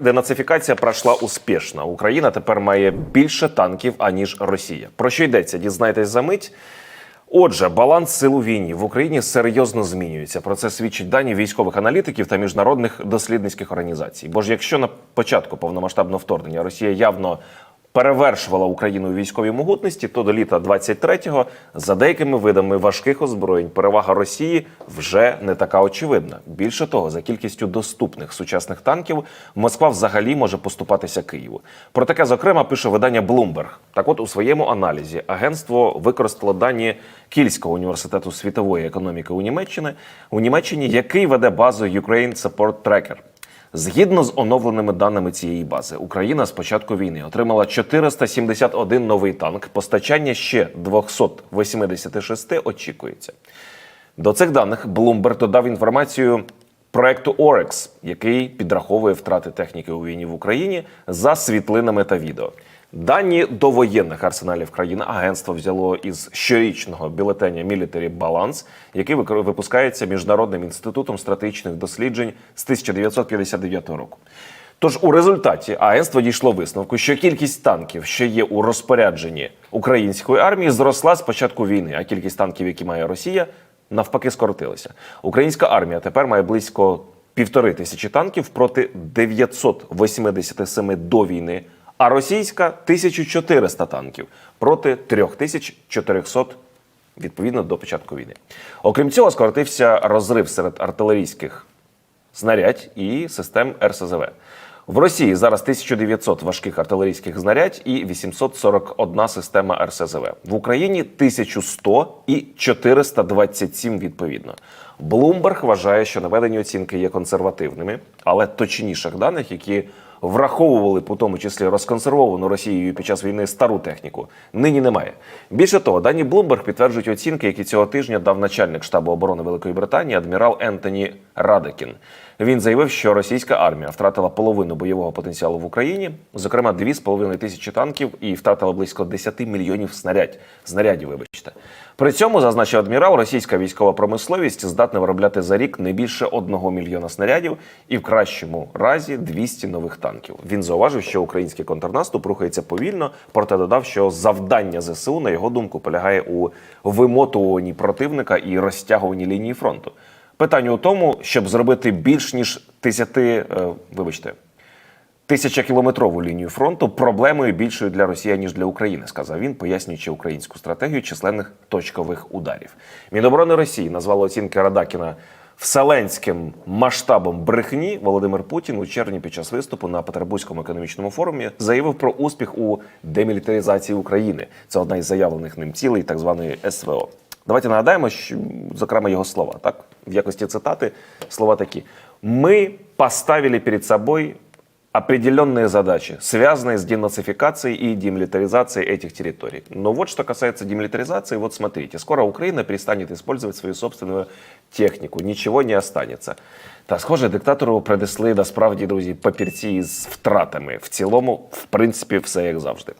Денацифікація пройшла успішно. Україна тепер має більше танків аніж Росія. Про що йдеться? Дізнайтесь за мить. Отже, баланс сил у війні в Україні серйозно змінюється. Про це свідчать дані військових аналітиків та міжнародних дослідницьких організацій. Бо ж якщо на початку повномасштабного вторгнення Росія явно перевершувала Україну у військовій могутності, то до літа 23-го за деякими видами важких озброєнь перевага Росії вже не така очевидна. Більше того, за кількістю доступних сучасних танків Москва взагалі може поступатися Києву. Про таке зокрема пише видання Bloomberg. Так, от у своєму аналізі агентство використало дані Кільського університету світової економіки у Німеччині, у Німеччині, який веде базу Ukraine Support Tracker. Згідно з оновленими даними цієї бази, Україна з початку війни отримала 471 новий танк. Постачання ще 286 очікується. До цих даних Bloomberg додав інформацію проекту Орекс, який підраховує втрати техніки у війні в Україні за світлинами та відео. Дані довоєнних арсеналів країни агентство взяло із щорічного бюлетеня Military Balance, який випускається міжнародним інститутом стратегічних досліджень з 1959 року. Тож у результаті агентство дійшло висновку, що кількість танків, що є у розпорядженні української армії, зросла з початку війни, а кількість танків, які має Росія, навпаки скоротилася. Українська армія тепер має близько півтори тисячі танків проти 987 до війни, а російська 1400 танків проти 3400 відповідно до початку війни. Окрім цього, скоротився розрив серед артилерійських знарядь і систем РСЗВ. В Росії зараз 1900 важких артилерійських знарядь і 841 система РСЗВ. В Україні 1100 і 427 відповідно. Bloomberg вважає, що наведені оцінки є консервативними, але точніших даних, які враховували по тому числі розконсервовану Росією під час війни стару техніку, нині немає. Більше того, дані Bloomberg підтверджують оцінки, які цього тижня дав начальник штабу оборони Великої Британії адмірал Ентоні Радекін. Він заявив, що російська армія втратила половину бойового потенціалу в Україні, зокрема 2,5 тисячі танків, і втратила близько 10 мільйонів снарядь, знарядів. Вибачте. При цьому зазначив адмірал, російська військова промисловість здатна виробляти за рік не більше 1 мільйона снарядів і в кращому разі 200 нових танків. Він зауважив, що український контрнаступ рухається повільно, проте додав, що завдання ЗСУ, на його думку, полягає у вимотуванні противника і розтягуванні лінії фронту. Питання у тому, щоб зробити більш ніж 10, е, вибачте, тисячакілометрову лінію фронту проблемою більшою для Росії, ніж для України, сказав він, пояснюючи українську стратегію численних точкових ударів. Міноборони Росії назвало оцінки Радакіна вселенським масштабом брехні. Володимир Путін у червні під час виступу на Петербурзькому економічному форумі заявив про успіх у демілітаризації України. Це одна із заявлених ним цілей так званої СВО. Давайте нагадаємо, що, зокрема, його слова, так? В якості цитати слова такі: ми поставили перед собой определенные задачи, связанные с денацификацией и демилитаризацией этих территорий. Но вот что касается демилитаризации, вот смотрите, скоро Украина перестанет использовать свою собственную технику, нічого не останеться. Та схоже, диктатору принесли насправді, друзі, папірці з втратами. В цілому, в принципі, все як завжди.